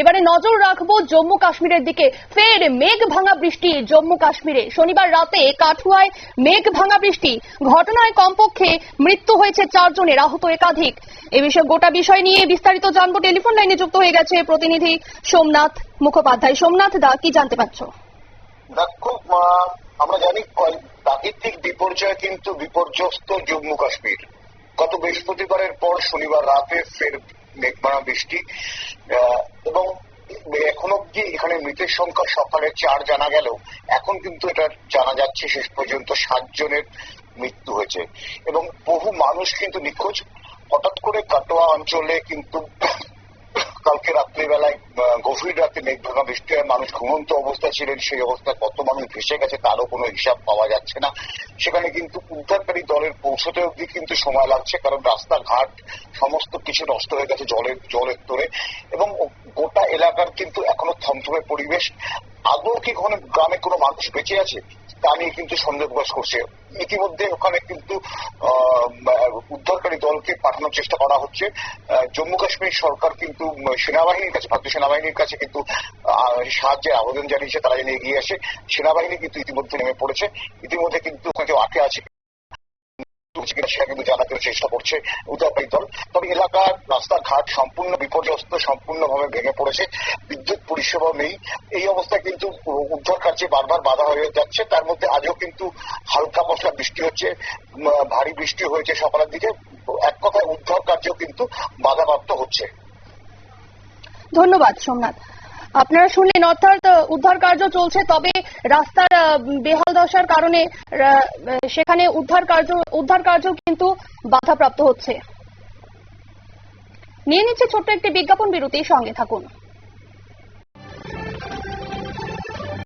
এবারে নজর রাখব জম্মু কাশ্মীরের দিকে। ফের মেঘ ভাঙা বৃষ্টি জম্মু কাশ্মীরে। শনিবার রাতে কাঠুয়ায় মেঘ ভাঙা বৃষ্টি। ঘটনায় কমপক্ষে মৃত্যু হয়েছে চারজনের, আহত একাধিক। এ বিষয়ে গোটা বিষয় নিয়ে বিস্তারিত জানব। টেলিফোন লাইনে যুক্ত হয়ে গেছে প্রতিনিধি সোমনাথ মুখোপাধ্যায়। সোমনাথ দা, কি জানতে পারছ? আমরা জানি প্রাকৃতিক বিপর্যয় কিন্তু বিপর্যস্ত জম্মু কাশ্মীর। গত বৃহস্পতিবারের পর শনিবার রাতে ফের মেঘমারা বৃষ্টি এবং এখন অব্দি এখানে মৃতের সংখ্যা? সকালে চার জানা গেল। এখন কিন্তু এটা জানা যাচ্ছে শেষ পর্যন্ত সাত জনের মৃত্যু হয়েছে। এবং বহু মানুষ কিন্তু নিখোঁজ। হঠাৎ করে কাটোয়া অঞ্চলে কিন্তু কালকে রাত্রিবেলায় গভীর রাতে মেঘ বৃষ্টি হয় মানুষ ঘুমন্ত অবস্থায় ছিলেন, সেই অবস্থায় কত মানুষ ভেসে গেছে তারও কোনো হিসাব পাওয়া যাচ্ছে না। সেখানে কিন্তু উদ্ধারকারী দলের পৌঁছতে অবধি কিন্তু সময় লাগছে, কারণ রাস্তাঘাট সমস্ত কিছু নষ্ট হয়ে গেছে জলের জলের তোরে। এবং গোটা এলাকার কিন্তু এখনও থমথমে পরিবেশ। আদৌ কি কোনো গ্রামে কোনো মানুষ বেঁচে আছে? তা নিয়ে কিন্তু সন্দেহ প্রকাশ করছে। ইতিমধ্যে ওখানে কিন্তু উদ্ধারকারী দলকে পাঠানোর চেষ্টা করা হচ্ছে। জম্মু কাশ্মীর সরকার কিন্তু সেনাবাহিনীর কাছে, ভারতীয় সেনাবাহিনীর কাছে কিন্তু সাহায্যের আবেদন জানিয়েছে, তারা যেন এগিয়ে আসে। সেনাবাহিনী কিন্তু ইতিমধ্যে নেমে পড়েছে। ইতিমধ্যে কিন্তু কেউ আটকে আছে। জানাতে চেষ্টা করছে উদ্ধারকারী দল। তবে এলাকার রাস্তাঘাট সম্পূর্ণ বিপর্যস্ত, সম্পূর্ণভাবে ভেঙে পড়েছে। বিদ্যুৎ পরিষেবা নেই। এই অবস্থায় কিন্তু উদ্ধার কার্যে বারবার বাধা হয়ে যাচ্ছে। তার মধ্যে আজও কিন্তু হালকা পশলা বৃষ্টি হচ্ছে। ভারী বৃষ্টি হয়েছে সকালের দিকে। এক কথায় উদ্ধার কার্যও কিন্তু বাধাপ্রাপ্ত হচ্ছে। ধন্যবাদ সোমনাথ। আপনারা শুনলেন, অর্থাৎ, উদ্ধার কার্য চলছে, তবে রাস্তার বেহাল দশার কারণে সেখানে উদ্ধার কার্য উদ্ধার কার্য কিন্তু বাধাপ্রাপ্ত হচ্ছে। নিয়ে নিচ্ছে ছোট্ট একটি বিজ্ঞাপন বিরতির সঙ্গে থাকুন।